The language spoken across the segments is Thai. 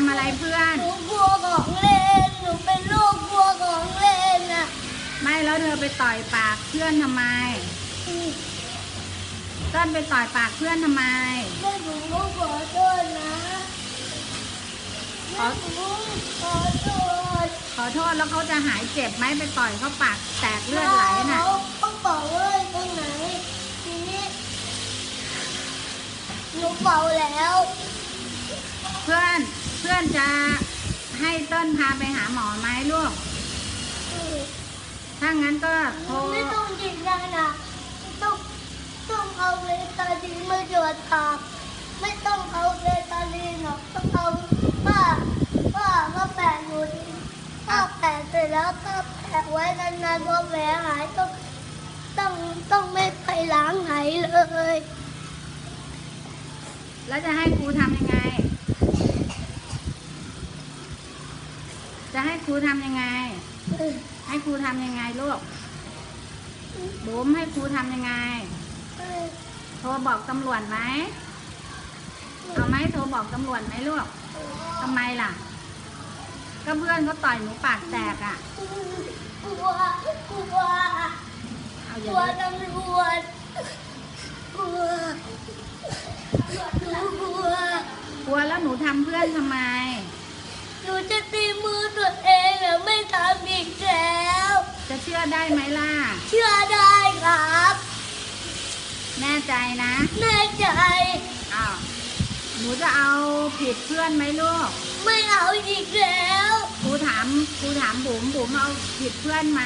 ำอะไรเพื่อน หนูกลัวของเล่น หนูเป็นโรคกลัวของเล่นอะไม่แล้วเธอไปต่อยปากเพื่อนทำไม เต้นไปต่อยปากเพื่อนทำไม แม่หนูขอโทษนะแม่หนูขอโทษขอโทษแล้วเขาจะหายเจ็บไหมไปต่อยเขาปากแตกเลือดไหลน่ะ เขาเขาบอกว่าตรงไหนทีนี้หนูเป่าแล้ว เพื่อนเพื่อนจะให้เต้นพาไปหาหมอไหมลูก ถ้างั้นก็โทรไม่ต้องจิตนานะต้องต้องเอาเลตาดีนมาหยดปากไม่ต้องเอาเลตาดีนหรอกต้องเอาผ้าผ้ามาแปะอยู่ดีถ้าแปะเสร็จแล้วถ้าแปะไว้นานๆพอแผลหายต้องต้องต้องไม่ไปล้างไหนเลย แล้วจะให้ครูทำยังไง จะให้ค รูทำยังไง ให้ครูทำยังไงลูกบุ๋มให้ครูทำยังไง โทรบอกตำรวจไหมเอาไหมโทรบอกตำรวจไหมลูกทำไมล่ะ ก็เพื่อนเขาต่อยหนูปากแตกอะ กลัว กลัว เอากอย่าลัวงนี้ตำรวจ กลัวหนูกลัว กลัวแล้วหนูทำเพื่อนทำไม หนูจะตีมือ จะเชื่อได้ไหมล่ะ เชื่อได้ครับแน่ใจนะแน่ใจอ้าวหนูจะเอาผิดเพื่อนไหมลูก ไม่เอาอีกแล้วครูถามครูถามบุ๋มบุ๋มเอาผิดเพื่อนไหม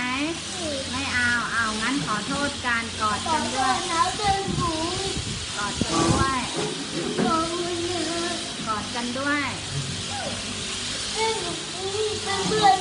ไม่เอาเอางั้นขอโทษการกอดขอกันโทด้วยษนะเพื่อนหนูกอดกันด้วยขอคุณนะกอดกันด้วย เพื่อนหนูเป็นเพื่อน